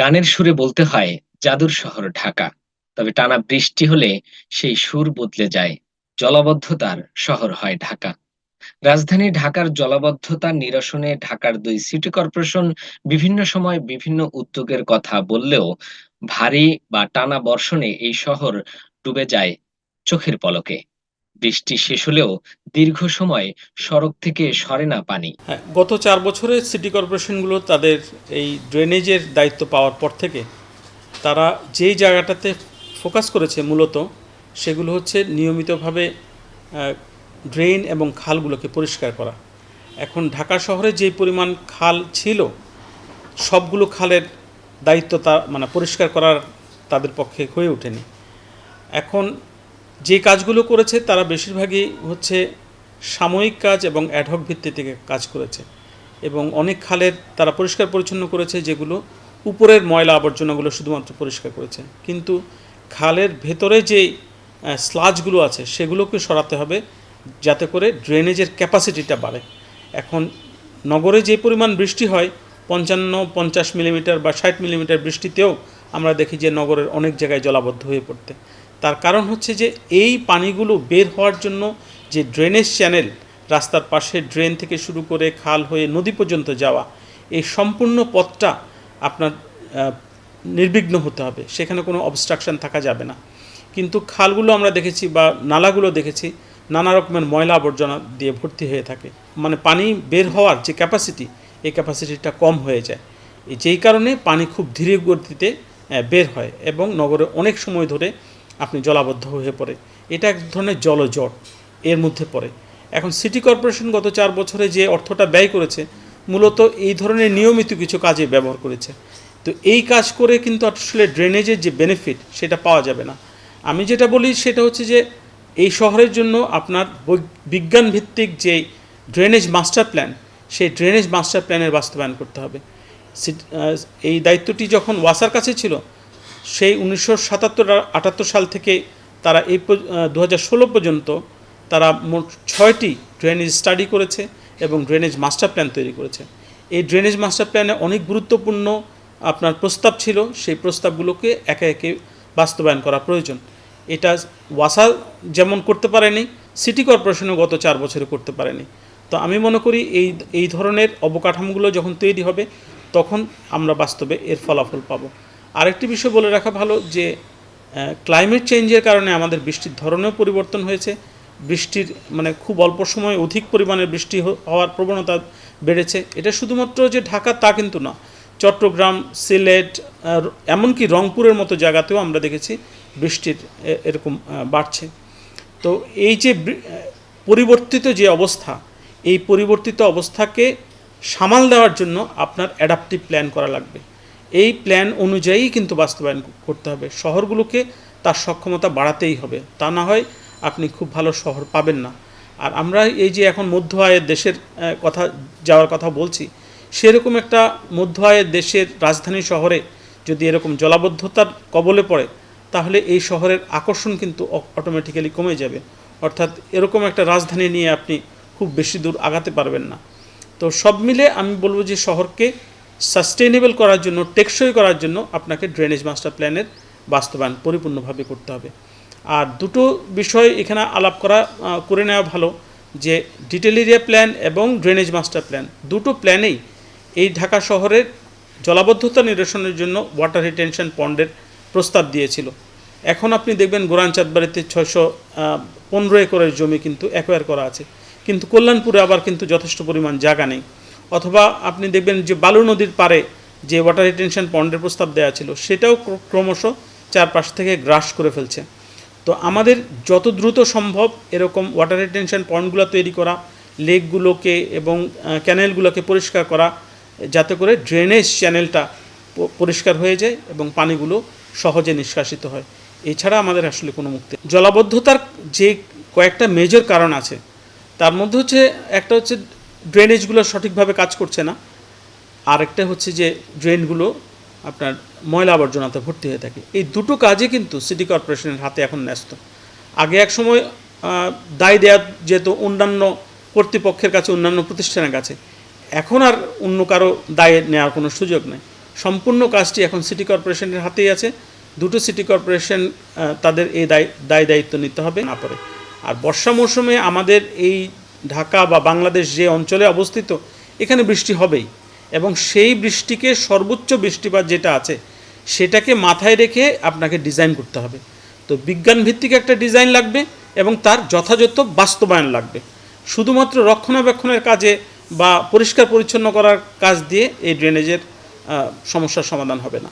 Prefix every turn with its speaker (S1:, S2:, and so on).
S1: গানের সুরে বলতে হয়, জাদুর শহর ঢাকা। তবে টানা বৃষ্টি হলে সেই সুর বদলে যায়, জলাবদ্ধতার শহর হয় ঢাকা। রাজধানী ঢাকার জলাবদ্ধতা নিরসনে ঢাকার দুই সিটি কর্পোরেশন বিভিন্ন সময় বিভিন্ন উদ্যোগের কথা বললেও ভারী বা টানা বর্ষণে এই শহর ডুবে যায় চোখের পলকে। বৃষ্টি শেষ হলেও দীর্ঘ সময় সড়ক থেকে সরে না পানি।
S2: হ্যাঁ গত চার বছরে সিটি কর্পোরেশনগুলো তাদের এই ড্রেনেজের দায়িত্ব পাওয়ার পর থেকে তারা যেই জায়গাটাতে ফোকাস করেছে মূলত, সেগুলো হচ্ছে নিয়মিতভাবে ড্রেন এবং খালগুলোকে পরিষ্কার করা। এখন ঢাকা শহরে যেই পরিমাণ খাল ছিল, সবগুলো খালের দায়িত্ব তা মানে পরিষ্কার করার তাদের পক্ষে হয়ে ওঠেনি। এখন যে কাজগুলো করেছে, তারা বেশিরভাগই হচ্ছে সাময়িক কাজ এবং অ্যাডহক ভিত্তিতে কাজ করেছে। এবং অনেক খালের তারা পরিষ্কার পরিচ্ছন্ন করেছে, যেগুলো উপরের ময়লা আবর্জনাগুলো শুধুমাত্র পরিষ্কার করেছে। কিন্তু খালের ভেতরে যে স্লাজগুলো আছে, সেগুলোকে সরাতে হবে যাতে করে ড্রেনেজের ক্যাপাসিটিটা বাড়ে। এখন নগরে যে পরিমাণ বৃষ্টি হয়, পঞ্চান্ন, পঞ্চাশ মিলিমিটার বা ষাট মিলিমিটার বৃষ্টিতেও আমরা দেখি যে নগরের অনেক জায়গায় জলাবদ্ধ হয়ে পড়তে। তার কারণ হচ্ছে যে এই পানিগুলো বের হওয়ার জন্য যে ড্রেনেজ চ্যানেল, রাস্তার পাশে ড্রেন থেকে শুরু করে খাল হয়ে নদী পর্যন্ত যাওয়া, এই সম্পূর্ণ পথটা আপনার নির্বিঘ্ন হতে হবে। সেখানে কোনো অবস্ট্রাকশন থাকা যাবে না। কিন্তু খালগুলো আমরা দেখেছি বা নালাগুলো দেখেছি, নানা রকমের ময়লা আবর্জনা দিয়ে ভর্তি হয়ে থাকে। মানে পানি বের হওয়ার যে ক্যাপাসিটি এই ক্যাপাসিটিটা কম হয়ে যায়। যেই কারণে পানি খুব ধীরে গতিতে বের হয় এবং নগরে অনেক সময় ধরে আপনি জলাবদ্ধ হয়ে পড়ে। এটা এক ধরনের জলজট এর মধ্যে পড়ে। এখন সিটি কর্পোরেশন গত চার বছরে যে অর্থটা ব্যয় করেছে, মূলত এই ধরনের নিয়মিত কিছু কাজে ব্যবহার করেছে। তো এই কাজ করে কিন্তু আসলে ড্রেনেজের যে বেনিফিট সেটা পাওয়া যাবে না। আমি যেটা বলি সেটা হচ্ছে যে, এই শহরের জন্য আপনার বিজ্ঞান ভিত্তিক যে ড্রেনেজ মাস্টার প্ল্যান, সেই ড্রেনেজ মাস্টার প্ল্যানের বাস্তবায়ন করতে হবে। এই দায়িত্বটি যখন ওয়াসার কাছে ছিল সেই উনিশশো সাতাত্তর আটাত্তর সাল থেকে তারা এই দু হাজার ষোলো পর্যন্ত তারা মোট ছয়টি ড্রেনেজ স্টাডি করেছে এবং ড্রেনেজ মাস্টার প্ল্যান তৈরি করেছে। এই ড্রেনেজ মাস্টার প্ল্যানে অনেক গুরুত্বপূর্ণ আপনার প্রস্তাব ছিল, সেই প্রস্তাবগুলোকে একে একে বাস্তবায়ন করা প্রয়োজন। এটা ওয়াসা যেমন করতে পারেনি, সিটি কর্পোরেশনও গত চার বছরে করতে পারেনি। তো আমি মনে করি এই এই ধরনের অবকাঠামোগুলো যখন তৈরি হবে, তখন আমরা বাস্তবে এর ফলাফল পাবো। আরেকটি বিষয় বলে রাখা ভালো যে ক্লাইমেট চেঞ্জের কারণে আমাদের বৃষ্টির ধরনেও পরিবর্তন হয়েছে। বৃষ্টির মানে খুব অল্প সময়ে অধিক পরিমাণে বৃষ্টি হওয়ার প্রবণতা বেড়েছে। এটা শুধুমাত্র যে ঢাকা তা কিন্তু না চট্টগ্রাম, সিলেট এমনকি রংপুরের মতো জায়গাতেও আমরা দেখেছি বৃষ্টির এরকম বাড়ছে। তো এই যে পরিবর্তিত যে অবস্থা, এই পরিবর্তিত অবস্থাকে সামাল দেওয়ার জন্য আপনার অ্যাডাপটিভ প্ল্যান করা লাগবে। এই প্ল্যান অনুযায়ী কিন্তু বাস্তবায়ন করতে হবে। শহরগুলোকে তার সক্ষমতা বাড়াতেই হবে। তা না হয় আপনি খুব ভালো শহর পাবেন না। আর আমরা এই যে এখন মধ্য আয়ের দেশের কথা, যাওয়ার কথা বলছি, সেরকম একটা মধ্য আয়ের দেশের রাজধানী শহরে যদি এরকম জলাবদ্ধতার কবলে পড়ে, তাহলে এই শহরের আকর্ষণ কিন্তু অটোমেটিক্যালি কমে যাবে। অর্থাৎ এরকম একটা রাজধানী নিয়ে আপনি খুব বেশি দূর আগাতে পারবেন না। তো সব মিলে আমি বলব যে শহরকে সাস্টেনেবল করার জন্য, টেকসই করার জন্য আপনাকে ড্রেনেজ মাস্টার প্ল্যানের বাস্তবায়ন পরিপূর্ণভাবে করতে হবে। আর দুটো বিষয় এখানে আলাপ করা করে নেওয়া ভালো, যে ডিটেল এরিয়া প্ল্যান এবং ড্রেনেজ মাস্টার প্ল্যান দুটো প্ল্যানেই এই ঢাকা শহরের জলাবদ্ধতা নিরসনের জন্য ওয়াটার রিটেনশন পন্ডের প্রস্তাব দিয়েছিল। এখন আপনি দেখবেন গোরান চাঁদবাড়িতে ছয়শো পনেরো একরের জমি কিন্তু অ্যাকোয়ার করা আছে। কিন্তু কল্যাণপুরে আবার কিন্তু যথেষ্ট পরিমাণ জায়গা নেই। অথবা আপনি দেখবেন যে বালু নদীর পারে যে ওয়াটার রিটেনশন পন্ডের প্রস্তাব দেওয়া ছিল, সেটাও ক্রমশ চারপাশ থেকে গ্রাস করে ফেলছে। তো আমাদের যত দ্রুত সম্ভব এরকম ওয়াটার রিটেনশন পয়েন্টগুলো তৈরি করা লেকগুলোকে এবং ক্যানেলগুলোকে পরিষ্কার করা, যাতে করে ড্রেনেজ চ্যানেলটা পরিষ্কার হয়ে যায় এবং পানিগুলো সহজে নিষ্কাশিত হয়। এছাড়া আমাদের আসলে কোনো মুক্তি জলাবদ্ধতার যে কয়েকটা মেজর কারণ আছে, তার মধ্যে হচ্ছে, একটা হচ্ছে ড্রেনেজগুলো সঠিকভাবে কাজ করছে না। আরেকটা হচ্ছে যে ড্রেনগুলো আপনার ময়লা আবর্জনাতে ভর্তি হয়ে থাকে। এই দুটো কাজে কিন্তু সিটি কর্পোরেশনের হাতে এখন ন্যস্ত। আগে এক সময় দায় দেওয়া যেত অন্যান্য কর্তৃপক্ষের কাছে, অন্যান্য প্রতিষ্ঠানের কাছে। এখন আর অন্য কারও দায় নেওয়ার কোনো সুযোগ নেই। সম্পূর্ণ কাজটি এখন সিটি কর্পোরেশনের হাতেই আছে। দুটো সিটি কর্পোরেশন তাদের এই দায় দায় দায়িত্ব নিতে হবে না পরে আর বর্ষা মৌসুমে আমাদের এই ঢাকা বা বাংলাদেশ যে অঞ্চলে অবস্থিত, এখানে বৃষ্টি হবেই। এবং সেই বৃষ্টিকে সর্বোচ্চ বৃষ্টিপাত যেটা আছে, সেটাকে মাথায় রেখে আপনাকে ডিজাইন করতে হবে। তো বিজ্ঞান ভিত্তিক একটা ডিজাইন লাগবে এবং তার যথাযথ বাস্তবায়ন লাগবে। শুধুমাত্র রক্ষণাবেক্ষণের কাজে বা পরিষ্কার পরিচ্ছন্ন করার কাজ দিয়ে এই ড্রেনেজের সমস্যার সমাধান হবে না।